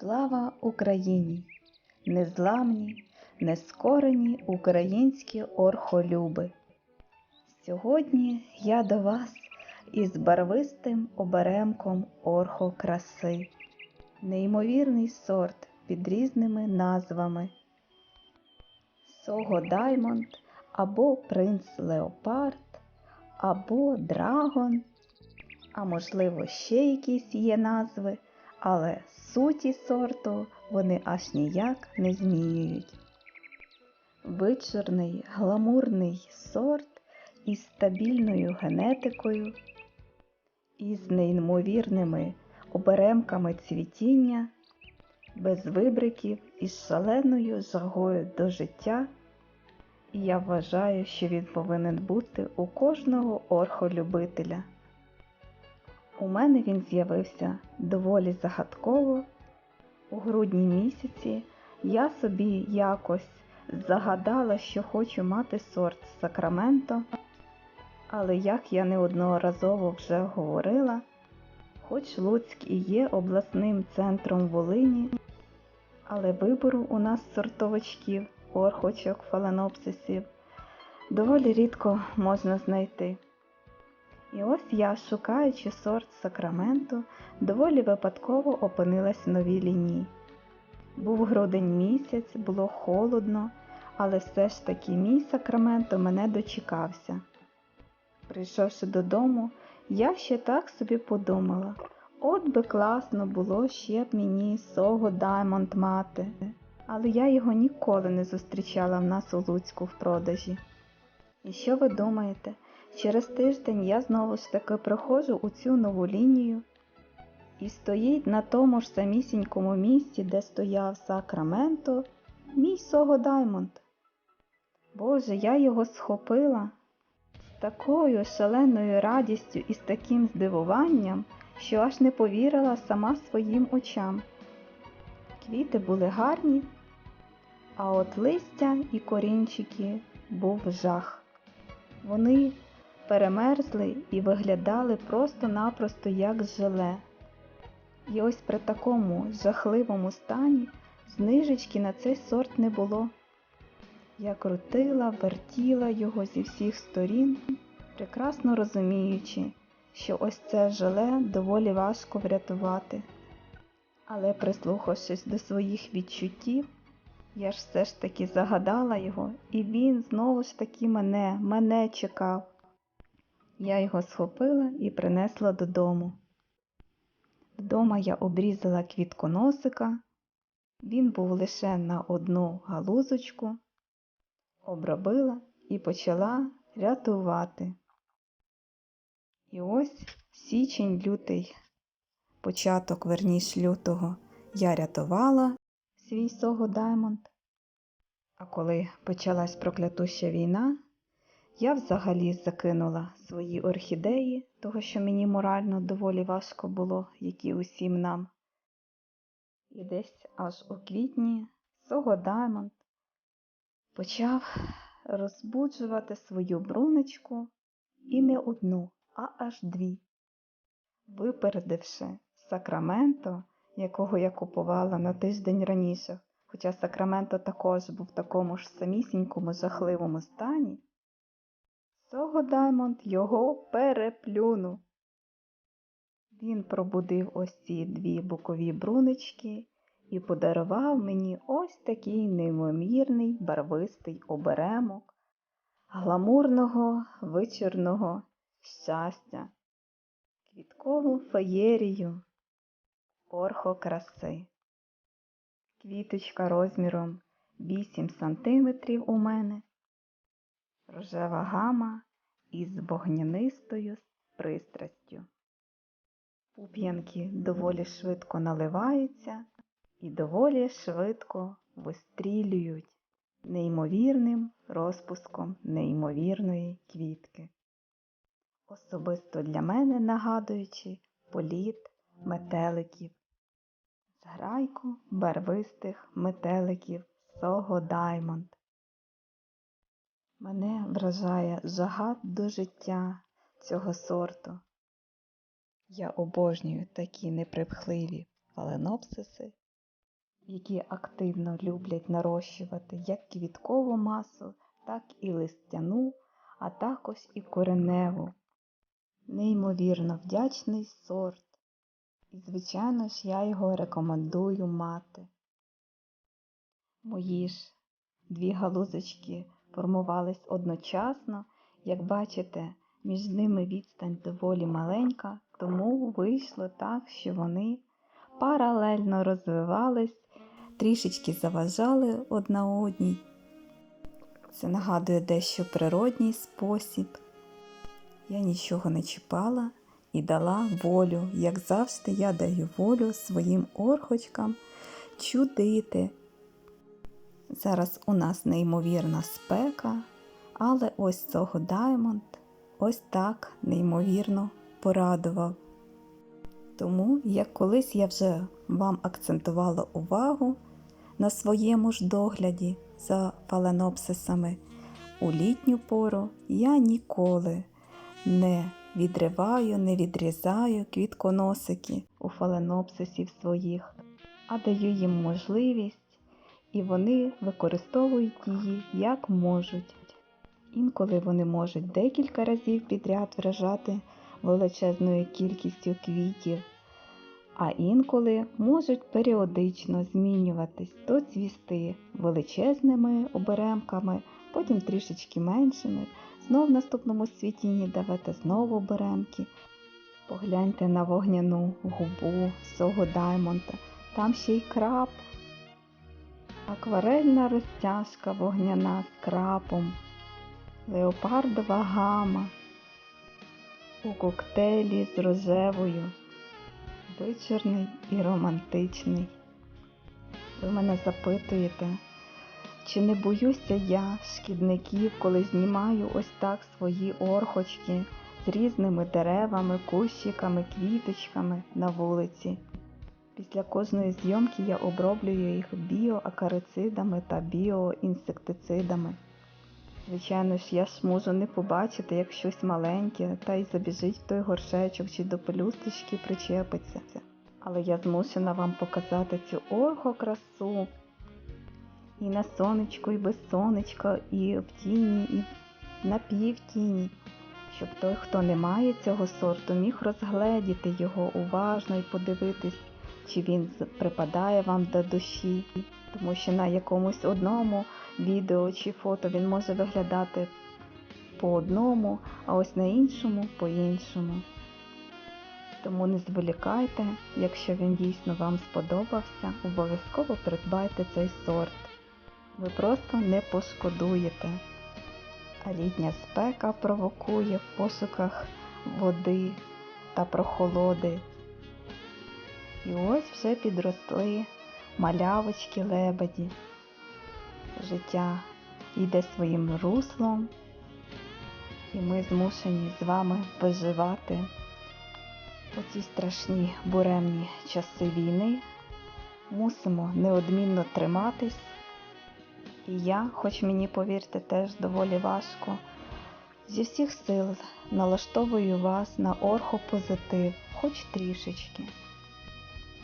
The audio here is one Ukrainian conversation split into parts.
Слава Україні! Незламні, нескорені українські орхолюби! Сьогодні я до вас із барвистим оберемком орхокраси. Неймовірний сорт під різними назвами. Сого Даймонд або Принц Леопард, або Драгон, а можливо ще якісь є назви, але суті сорту вони аж ніяк не змінюють. Вичорний, гламурний сорт із стабільною генетикою, із неймовірними оберемками цвітіння, без вибриків із шаленою жагою до життя. І я вважаю, що він повинен бути у кожного орхолюбителя. У мене він з'явився доволі загадково. У грудні місяці я собі якось загадала, що хочу мати сорт з Сакраменто, але як я неодноразово вже говорила, хоч Луцьк і є обласним центром Волині, але вибору у нас сортовочків, орхочок, фаленопсисів доволі рідко можна знайти. І ось я, шукаючи сорт Сакраменто, доволі випадково опинилась в новій лінії. Був грудень місяць, було холодно, але все ж таки мій Сакраменто мене дочекався. Прийшовши додому, я ще так собі подумала, от би класно було ще б мені сого Даймонд мати, але я його ніколи не зустрічала в нас у Луцьку в продажі. І що ви думаєте? Через тиждень я знову ж таки приходжу у цю нову лінію і стоїть на тому ж самісінькому місці, де стояв Сакраменто, мій Сого Даймонд. Боже, я його схопила з такою шаленою радістю і з таким здивуванням, що аж не повірила сама своїм очам. Квіти були гарні, а от листя і корінчики був жах. Вони перемерзли і виглядали просто-напросто як желе. І ось при такому жахливому стані знижечки на цей сорт не було. Я крутила, вертіла його зі всіх сторін, прекрасно розуміючи, що ось це желе доволі важко врятувати. Але прислухавшись до своїх відчуттів, я ж все ж таки загадала його, і він знову ж таки мене, мене чекав. Я його схопила і принесла додому. Вдома я обрізала квітконосика, він був лише на одну галузочку, обробила і почала рятувати. І ось січень лютий, початок верніш лютого, я рятувала свій сого Даймонд. А коли почалась проклятуща війна, я взагалі закинула свої орхідеї, того що мені морально доволі важко було, як і усім нам. І десь аж у квітні Сого Даймонд почав розбуджувати свою брунечку і не одну, а аж дві, випередивши Сакраменто, якого я купувала на тиждень раніше, хоча Сакраменто також був в такому ж самісінькому жахливому стані. Сого Даймонд його переплюнув. Він пробудив ось ці дві бокові брунички і подарував мені ось такий неймовірний барвистий оберемок гламурного вечірного щастя, квіткову феєрію, орхокраси. Квіточка розміром 8 сантиметрів у мене рожева гама із вогнянистою пристрастю. Пуп'янки доволі швидко наливаються і доволі швидко вистрілюють неймовірним розпуском неймовірної квітки. Особисто для мене нагадуючи політ метеликів, зграйку барвистих метеликів Сого Даймонд. Мене вражає жага до життя цього сорту. Я обожнюю такі неприпхливі фаленопсиси які активно люблять нарощувати як квіткову масу, так і листяну, а також і кореневу. Неймовірно вдячний сорт. І, звичайно ж, я його рекомендую мати. Мої ж дві галузочки формувались одночасно. Як бачите, між ними відстань доволі маленька, тому вийшло так, що вони паралельно розвивались, трішечки заважали одна одній. Це нагадує дещо природній спосіб. Я нічого не чіпала і дала волю. Як завжди, я даю волю своїм орхочкам чудити. Зараз у нас неймовірна спека, але ось цього Даймонд ось так неймовірно порадував. Тому, як колись я вже вам акцентувала увагу на своєму ж догляді за фаленопсисами, у літню пору я ніколи не відриваю, не відрізаю квітконосики у фаленопсисів своїх, а даю їм можливість, і вони використовують її як можуть. Інколи вони можуть декілька разів підряд вражати величезною кількістю квітів, а інколи можуть періодично змінюватись то цвісти величезними оберемками, потім трішечки меншими, знов в наступному цвітінні давати знову оберемки. Погляньте на вогняну губу цього даймонта, там ще й крап. Акварельна розтяжка вогняна з крапом, леопардова гама у коктейлі з рожевою, вечірний і романтичний. Ви мене запитуєте, чи не боюся я шкідників, коли знімаю ось так свої орхочки з різними деревами, кущиками, квіточками на вулиці. Після кожної зйомки я оброблюю їх біоакарицидами та біоінсектицидами. Звичайно ж, я ж можу не побачити, як щось маленьке, та й забіжить в той горшечок чи до пелюсточки причепиться. Але я змушена вам показати цю орхокрасу і на сонечку, і без сонечка, і в тіні, і на півтіні, щоб той, хто не має цього сорту, міг розгледіти його уважно і подивитись, чи він припадає вам до душі, тому що на якомусь одному відео чи фото він може виглядати по одному, а ось на іншому по іншому. Тому не зволікайте, якщо він дійсно вам сподобався, обов'язково придбайте цей сорт. Ви просто не пошкодуєте. А літня спека провокує в пошуках води та прохолоди. І ось вже підросли малявочки лебеді. Життя йде своїм руслом, і ми змушені з вами виживати у ці страшні буремні часи війни. Мусимо неодмінно триматись. І я, хоч мені повірте, теж доволі важко, зі всіх сил налаштовую вас на орхопозитив, хоч трішечки.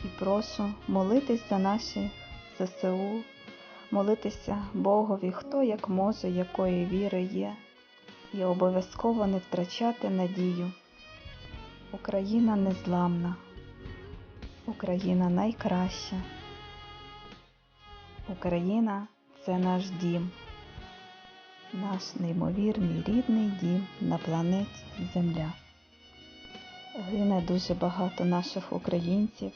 І прошу молитись за наших ЗСУ, молитися Богові, хто як може, якої віри є, і обов'язково не втрачати надію. Україна незламна, Україна найкраща. Україна це наш дім, наш неймовірний рідний дім на планеті Земля. Гине дуже багато наших українців,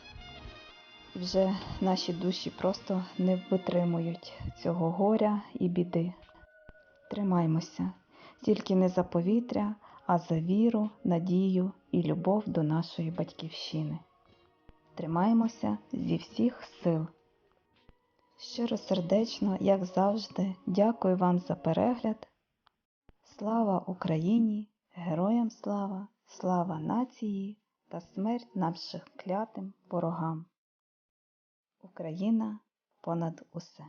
вже наші душі просто не витримують цього горя і біди. Тримаймося тільки не за повітря, а за віру, надію і любов до нашої батьківщини. Тримаймося зі всіх сил. Щиро сердечно, як завжди, дякую вам за перегляд. Слава Україні! Героям слава, слава нації та смерть нашим клятим ворогам. Україна понад усе.